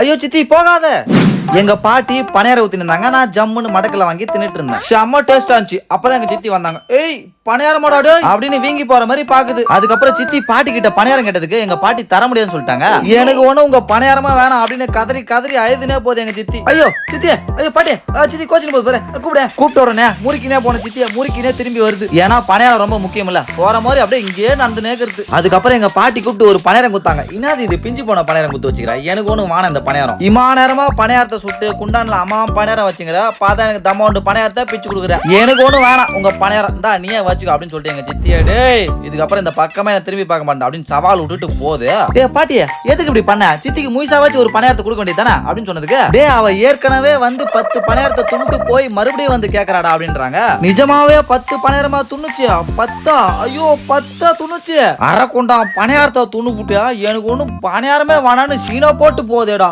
ஐயோ சித்தி போகாத. எங்க பாட்டி பனையார ஊத்தி இருந்தாங்க நான் ஜம்முன்னு மடக்கல வாங்கி தின்னுட்டு இருந்தேன் செம்ம டேஸ்டா இருந்துச்சு. அப்பதான் எங்க சித்தி வந்தாங்க. ஏய் பணியாரம் மாடாடு அப்படின்னு வீங்கி போற மாதிரி பாக்குது. அதுக்கப்புறம் சித்தி பாட்டி கிட்ட பணியாரம் கேட்டதுக்கு எங்க பாட்டி தர முடியாதுன்னு சொல்லிட்டாங்க. எனக்கு ஒண்ணு உங்க பனையாரமா வேணாம் அப்படின்னு கதறி கதறி அழுதுனே போகுது எங்க சித்தி. ஐயோ சித்தி ஐயோ பாட்டி சித்தி கோச்சிங் போது பாரு. கூப்பிட. கூப்பிட்ட உடனே முறுக்கினே போன சித்திய முறுக்கினே திரும்பி வருது. ஏன்னா பனையாரம் ரொம்ப முக்கியம் இல்ல போற மாதிரி அப்படியே இங்கேயே நடந்து நேக்குறது அதுக்கப்புறம் எங்க பாட்டி கூப்பிட்டு ஒரு பனையாரம் குத்தாங்க என்னது இது? பிஞ்சு போன பனையாரம் குத்து வச்சுக்கிறேன் எனக்கு ஒண்ணு வானம் இந்த பணியாரம் இமா நேரமா பணியாரத்தை சுட்டு குண்டான்ல அம்மா பணியாரம் வச்சுங்கிற பார்த்தா எனக்கு தம்மௌண்டு பணியாரத்தை பிச்சு கொடுக்குற. எனக்கு ஒண்ணு வேணாம். உங்க பணியாரம் தான் நீயே வச்சுக்கோ அப்படின்னு சொல்லிட்டு எங்க சித்தியா டேய் இதுக்கப்புறம் இந்த பக்கமே நான் திரும்பி பார்க்க மாட்டேன் அப்படின்னு சவால் விட்டுட்டு போகுது. ஏ பாட்டி எதுக்கு இப்படி பண்ண? சித்திக்கு முயசா வச்சு ஒரு பணியாரத்தை கொடுக்க வேண்டியது தானே? அப்படின்னு சொன்னதுக்கு டே அவ ஏற்கனவே வந்து பத்து பணியாரத்தை துண்டு போய் மறுபடியும் வந்து கேட்கறாடா அப்படின்றாங்க. நிஜமாவே பத்து பணியாரமா துணுச்சு? பத்தா? ஐயோ பத்தா துணுச்சு? அரை கொண்டா பணியாரத்தை துண்ணு எனக்கு ஒன்றும் பணியாரமே வேணான்னு சீனா போட்டு போதேடா